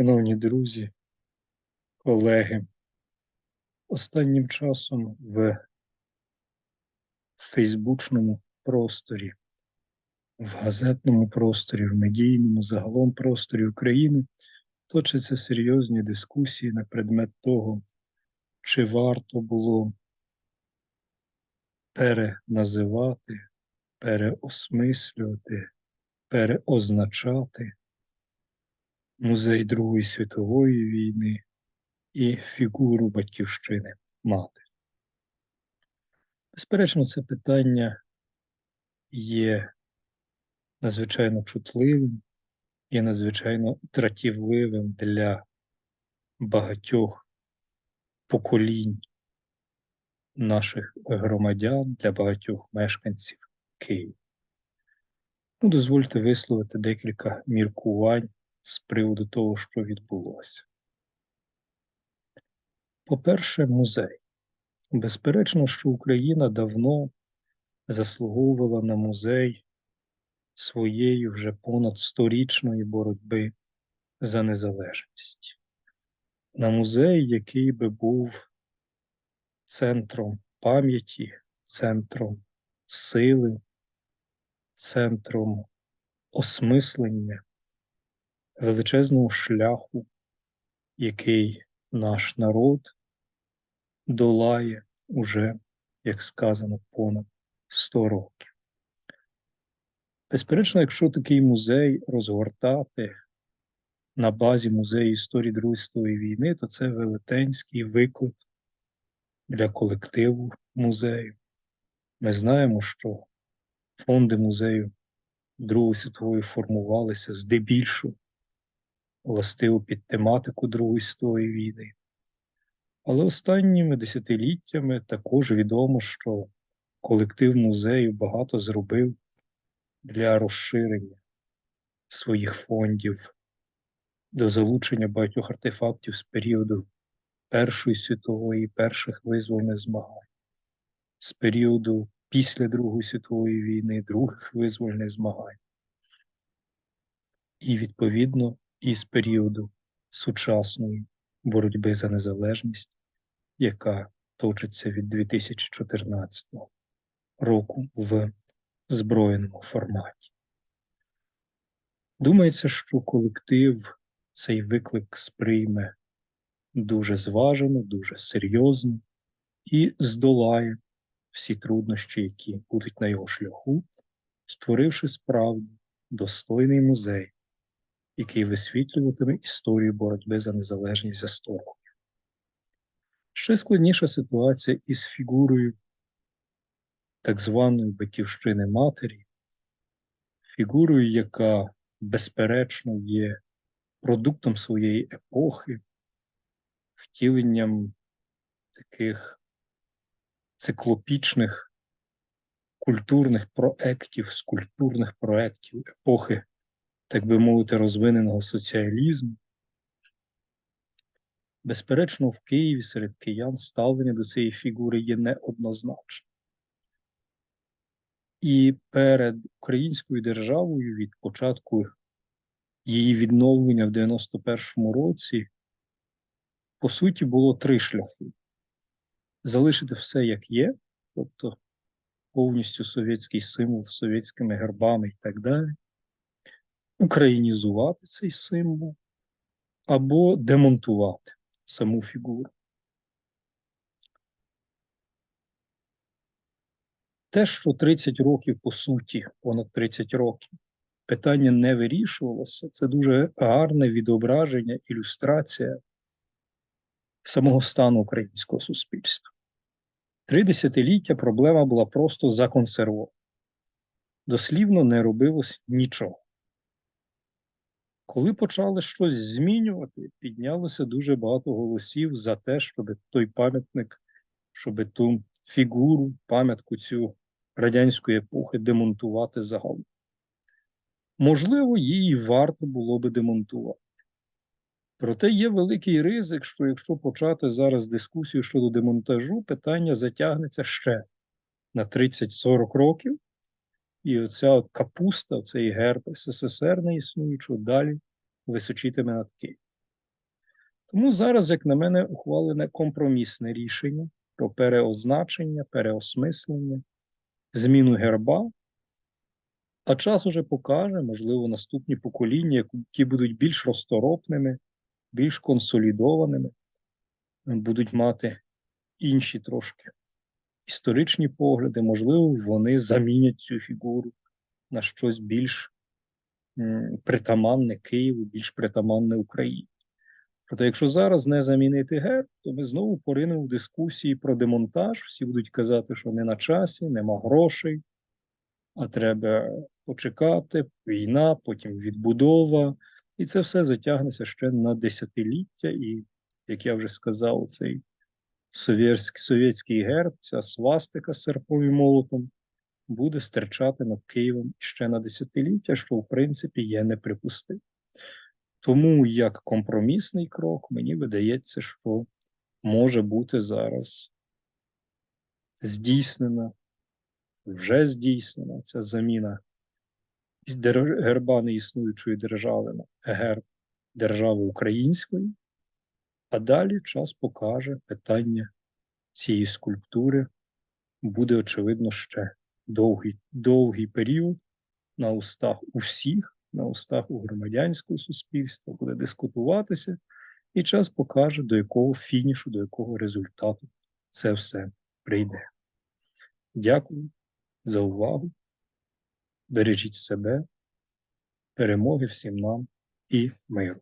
Шановні друзі, колеги, останнім часом в фейсбучному просторі, в газетному просторі, в медійному загалом просторі України точаться серйозні дискусії на предмет того, чи варто було переназивати, переосмислювати, переозначати музей Другої світової війни і фігуру Батьківщини мати. Безперечно, це питання є надзвичайно чутливим і надзвичайно дратівливим для багатьох поколінь наших громадян, для багатьох мешканців Києва. Ну, дозвольте висловити декілька міркувань з приводу того, що відбулося. По-перше, музей. Безперечно, що Україна давно заслуговувала на музей своєї вже понад сторічної боротьби за незалежність, на музей, який би був центром пам'яті, центром сили, центром осмислення величезного шляху, який наш народ долає уже, як сказано, понад 100 років. Безперечно, якщо такий музей розгортати на базі музею історії Другої світової війни, то це велетенський виклик для колективу музею. Ми знаємо, що фонди музею Другої світової формувалися здебільшого властиво під тематику Другої світової війни. Але останніми десятиліттями також відомо, що колектив музею багато зробив для розширення своїх фондів, до залучення багатьох артефактів з періоду Першої світової, перших визвольних змагань, з періоду після Другої світової війни, других визвольних змагань. І, відповідно, із періоду сучасної боротьби за незалежність, яка точиться від 2014 року в збройному форматі. Думається, що колектив цей виклик сприйме дуже зважено, дуже серйозно і здолає всі труднощі, які будуть на його шляху, створивши справді достойний музей, який висвітлюватиме історію боротьби за незалежність за 100 років. Ще складніша ситуація із фігурою так званої батьківщини матері, фігурою, яка, безперечно, є продуктом своєї епохи, втіленням таких циклопічних культурних проєктів, скульптурних проєктів епохи так би мовити, розвиненого соціалізму. Безперечно, в Києві серед киян ставлення до цієї фігури є неоднозначне. І перед українською державою від початку її відновлення в 91-му році, по суті, було три шляхи: залишити все як є, тобто повністю совєтський символ з совєтськими гербами і так далі українізувати цей символ або демонтувати саму фігуру. Те, що 30 років, по суті, понад 30 років, питання не вирішувалося, це дуже гарне відображення, ілюстрація самого стану українського суспільства. Три десятиліття проблема була просто законсервована. Дослівно не робилось нічого. Коли почали щось змінювати, піднялося дуже багато голосів за те, щоб той пам'ятник, щоб ту фігуру, пам'ятку цю радянської епохи демонтувати загалом. Можливо, її варто було би демонтувати. Проте є великий ризик, що якщо почати зараз дискусію щодо демонтажу, питання затягнеться ще на 30-40 років, і оця капуста, цей герб СССР не існуючого далі височитиме над Києвом. Тому зараз, як на мене, ухвалене компромісне рішення про переозначення, переосмислення, зміну герба. А час уже покаже, можливо, наступні покоління, які будуть більш розторопними, більш консолідованими, будуть мати інші трошки історичні погляди, можливо, вони замінять цю фігуру на щось більш притаманне Києву, більш притаманне Україні. Проте, якщо зараз не замінити герб, то ми знову поринемо в дискусії про демонтаж. Всі будуть казати, що не на часі, нема грошей, а треба почекати, війна, потім відбудова. І це все затягнеться ще на десятиліття. І, як я вже сказав, цей совєтський, герб, ця свастика з серпом і молотом, буде стирчати над Києвом ще на десятиліття, що в принципі є неприпустим. Тому як компромісний крок, мені видається, що може бути зараз здійснена, вже здійснена ця заміна герба неіснуючої держави на герб держави української, а далі час покаже питання цієї скульптури. Буде, очевидно, ще довгий, довгий період на устах у всіх, на устах у громадянського суспільства буде дискутуватися, і час покаже, до якого фінішу, до якого результату це все прийде. Дякую за увагу. Бережіть себе, перемоги всім нам і миру.